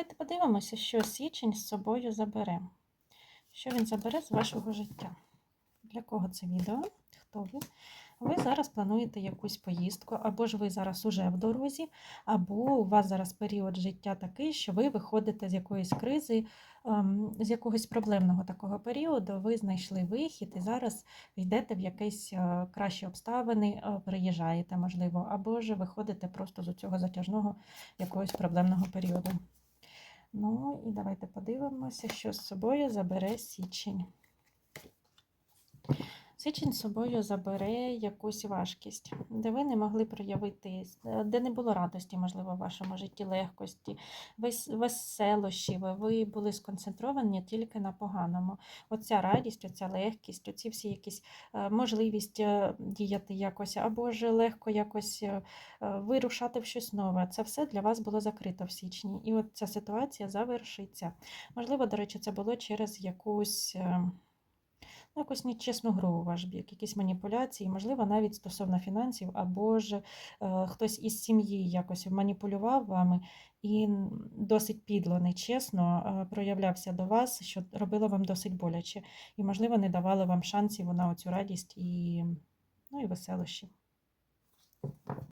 Давайте подивимося, що січень з собою забере. Що він забере з вашого життя? Для кого це відео? Хто ви? Ви зараз плануєте якусь поїздку, або ж ви зараз уже в дорозі, або у вас зараз період життя такий, що ви виходите з якоїсь кризи, ем, з якогось проблемного такого періоду, ви знайшли вихід і зараз йдете в якісь е, кращі обставини, е, переїжджаєте, можливо, або ж виходите просто з цього затяжного якогось проблемного періоду. Ну і давайте подивимося, що з собою забере січень. Січень собою забере якусь важкість, де ви не могли проявити, де не було радості, можливо, в вашому житті, легкості, вес- веселощі, ви- були сконцентровані тільки на поганому. Оця радість, оця легкість, оці всі якісь е, можливість е, діяти якось, або ж легко якось е, вирушати в щось нове. Це все для вас було закрито в січні. І от ця ситуація завершиться. Можливо, до речі, це було через якусь. Якусь нечесну гру у ваш бік, якісь маніпуляції, можливо, навіть стосовно фінансів, або ж е, хтось із сім'ї якось маніпулював вами і досить підло, нечесно е, проявлявся до вас, що робило вам досить боляче, і, можливо, не давало вам шансів на оцю радість і, ну, і веселощі.